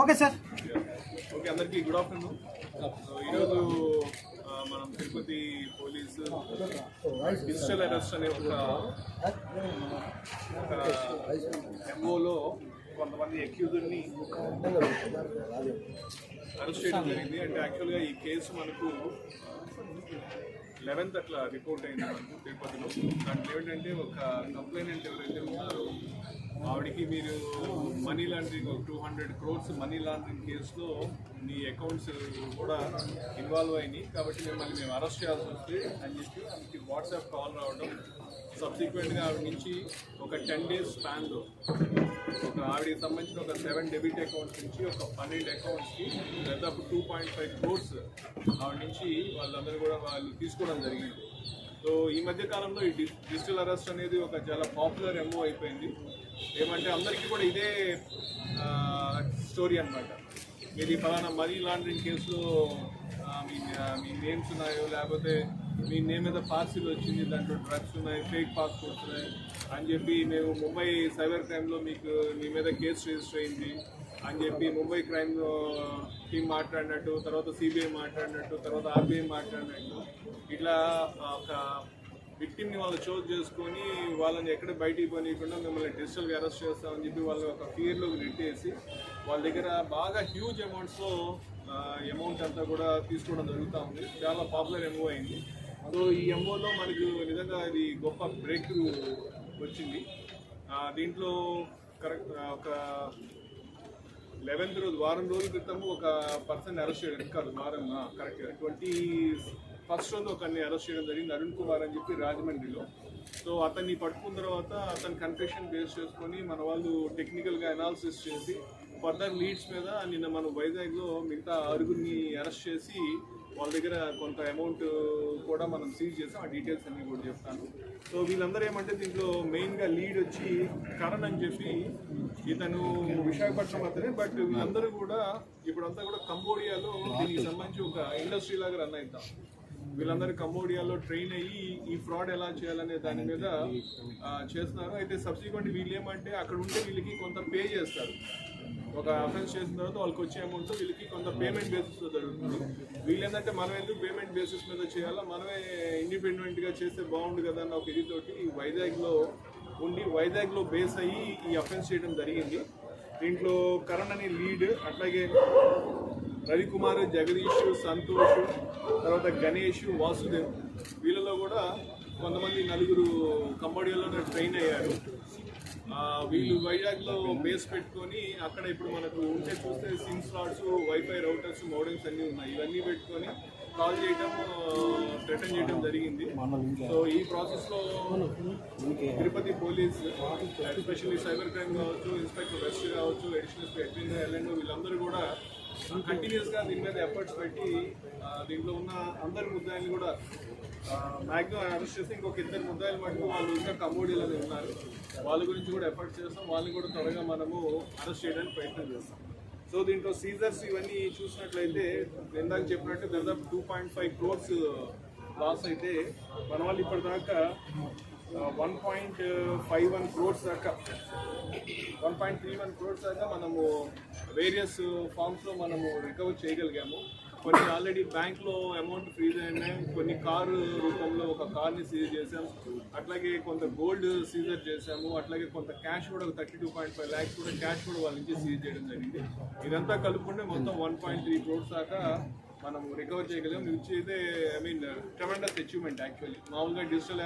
Okay sir. Okay అందరికీ good afternoon uh, ఈరోజు uh, మనం తిరుపతి పోలీసు డిజిటల్ అరెస్ట్ అనే ఒక ఎంఓలో కొంతమంది అక్యూజర్ని అరెస్ట్ చేయడం జరిగింది. అంటే యాక్చువల్గా ఈ కేసు మనకు లెవెన్త్ అట్లా రిపోర్ట్ అయింది మనకు తిరుపతిలో. దాంట్లో ఏంటంటే ఒక కంప్లైనెంట్ ఎవరైతే ఉన్నారో ఆవిడకి మీరు money laundering two hundred crores money laundering కేసులో మీ అకౌంట్స్ కూడా ఇన్వాల్వ్ అయినాయి. కాబట్టి మిమ్మల్ని మేము అరెస్ట్ చేయాల్సి వస్తే అని చెప్పి ఆమెకి వాట్సాప్ కాల్ రావడం సబ్సిక్వెంట్గా ఆవిడ నుంచి ఒక టెన్ డేస్ స్పాన్లో ఒక ఆవిడకి సంబంధించిన ఒక సెవెన్ డెబిట్ అకౌంట్స్ నుంచి ఒక పన్నెండు అకౌంట్స్కి దాదాపు టూ పాయింట్ ఫైవ్ క్రోర్స్ ఆవిడ నుంచి వాళ్ళందరూ కూడా వాళ్ళు తీసుకోవడం జరిగింది. సో ఈ మధ్య కాలంలో ఈ డి- డిజిటల్ అరెస్ట్ అనేది ఒక చాలా పాపులర్ ఎంఓ అయిపోయింది. ఏమంటే అందరికీ కూడా ఇదే స్టోరీ అనమాట మీది ఫలానా మనీ లాండరింగ్ కేసులో మీ మీ నేమ్స్ ఉన్నాయో లేకపోతే మీ నేమ్ మీద పార్సిల్ వచ్చింది దాంట్లో డ్రగ్స్ ఉన్నాయి ఫేక్ పాస్పోర్ట్స్ ఉన్నాయి అని చెప్పి మేము ముంబై సైబర్ క్రైమ్లో మీకు మీ మీద కేసు రిజిస్టర్ అయింది. అని చెప్పి ముంబై క్రైమ్ టీం మాట్లాడినట్టు తర్వాత సిబిఐ మాట్లాడినట్టు తర్వాత ఆర్బీఐ మాట్లాడినట్టు ఇట్లా ఒక విక్టిమ్ని వాళ్ళు చోజ్ చేసుకొని వాళ్ళని ఎక్కడ బయటికి పోనీయకుండా మిమ్మల్ని డిజిటల్గా అరెస్ట్ చేస్తామని చెప్పి వాళ్ళు ఒక ఫియర్లోకి నెట్టేసి వాళ్ళ దగ్గర బాగా హ్యూజ్ అమౌంట్స్లో అమౌంట్ అంతా కూడా తీసుకోవడం జరుగుతూ ఉంది. చాలా పాపులర్ ఎంఓ అయింది. సో ఈ ఎంఓలో మనకు నిజంగా ఇది గొప్ప బ్రేక్ వచ్చింది. దీంట్లో కరెక్ట్ ఒక లెవెన్త్ రోజు వారం రోజుల క్రితం ఒక పర్సన్ అరెస్ట్ చేయడం కాదు వారం కరెక్ట్ ట్వంటీ ఫస్ట్ రోజు ఒకరిని అరెస్ట్ చేయడం జరిగింది అరుణ్ కుమార్ అని చెప్పి రాజమండ్రిలో. సో అతన్ని పట్టుకున్న తర్వాత అతని కన్ఫెషన్ బేస్ చేసుకొని మన వాళ్ళు టెక్నికల్గా అనాలిసిస్ చేసి ఫర్దర్ లీడ్స్ మీద నిన్న మనం వైజాగ్లో మిగతా ఆరుగురిని అరెస్ట్ చేసి వాళ్ళ దగ్గర కొంత అమౌంట్ కూడా మనం సీజ్ చేసాం ఆ డీటెయిల్స్ అన్నీ కూడా చెప్తాను. సో వీళ్ళందరూ ఏమంటే దీంట్లో మెయిన్గా లీడ్ వచ్చి కరణ్ అని చెప్పి ఇతను విశాఖపట్నం అతనే బట్ వీళ్ళందరూ కూడా ఇప్పుడంతా కూడా కంబోడియాలో దీనికి సంబంధించి ఒక ఇండస్ట్రీ లాగా రన్ అవుతాం వీళ్ళందరూ కంబోడియాలో ట్రైన్ అయ్యి ఈ ఫ్రాడ్ ఎలా చేయాలనే దాని మీద చేస్తున్నారు. అయితే సబ్సిక్వెంట్ వీళ్ళు ఏమంటే అక్కడ ఉంటే వీళ్ళకి కొంత పే చేస్తారు. ఒక అఫెన్స్ చేసిన తర్వాత వాళ్ళకి వచ్చే అమౌంట్ వీళ్ళకి కొంత పేమెంట్ బేసిస్లో జరుగుతుంది. వీళ్ళు మనం ఎందుకు పేమెంట్ బేసిస్ మీద చేయాలా? మనమే ఇండిపెండెంట్గా చేస్తే బాగుండు కదా అన్న ఒక ఇదితోటి వైజాగ్లో ఉండి వైజాగ్లో బేస్ అయ్యి ఈ అఫెన్స్ చేయడం జరిగింది. దీంట్లో కరణ్ అనే లీడ్ అట్లాగే రవికుమార్ జగదీష్ సంతోష్ తర్వాత గణేష్ వాసుదేవ్ వీళ్ళలో కూడా కొంతమంది నలుగురు కంబోడియాలోనే ట్రైన్ అయ్యారు. వీళ్ళు వైజాగ్లో బేస్ పెట్టుకొని అక్కడ ఇప్పుడు మనకు ఉంటే చూస్తే SIM slots wifi routers models అన్నీ ఉన్నాయి. ఇవన్నీ పెట్టుకొని కాల్ చేయడం రిటర్న్ చేయడం జరిగింది. సో ఈ ప్రాసెస్లో Tirupati police especially cyber crime కావచ్చు ఇన్స్పెక్టర్ వెస్ట్ కావచ్చు అడిషనల్ ఎడ్విన్ ఎల్ఎండ్ వీళ్ళందరూ కూడా కంటిన్యూస్గా దీని మీద ఎఫర్ట్స్ పెట్టి దీంట్లో ఉన్న అందరి ముద్దాయిలు కూడా మ్యాక్సిమం అరెస్ట్ చేసి ఇంకొక ఇద్దరు ముద్దాయిలు మటుకు వాళ్ళు ఇంకా కమోడీలోనే ఉన్నారు. వాళ్ళ గురించి కూడా ఎఫర్ట్ చేస్తాం. వాళ్ళని కూడా త్వరగా మనము అరెస్ట్ చేయడానికి ప్రయత్నం చేస్తాం. సో దీంట్లో సీజర్స్ ఇవన్నీ చూసినట్లయితే ఇందాక చెప్పినట్టు దాదాపు two point five crores loss అయితే మన వాళ్ళు ఇప్పటిదాకా one point five one crores దాకా. One point three one crores దాకా మనము వేరియస్ ఫార్మ్స్లో మనము రికవర్ చేయగలిగాము. కొన్ని ఆల్రెడీ బ్యాంక్లో అమౌంట్ ఫ్రీజ్ అయినాయి. కొన్ని కారు రూపంలో ఒక కార్ని సీజ్ చేసాం అట్లాగే కొంత గోల్డ్ సీజర్ చేసాము అట్లాగే కొంత క్యాష్ కూడా ఒక thirty two point five lakhs కూడా క్యాష్ కూడా వాళ్ళ నుంచి సీజ్ చేయడం జరిగింది. ఇదంతా కలుపుకుంటే మొత్తం వన్ పాయింట్ త్రీ క్రోర్స్ దాకా మనం రికవర్ చేయగలిగాం. విచ్ అయితే I mean tremendous achievement actually మామూలుగా డిజిటల్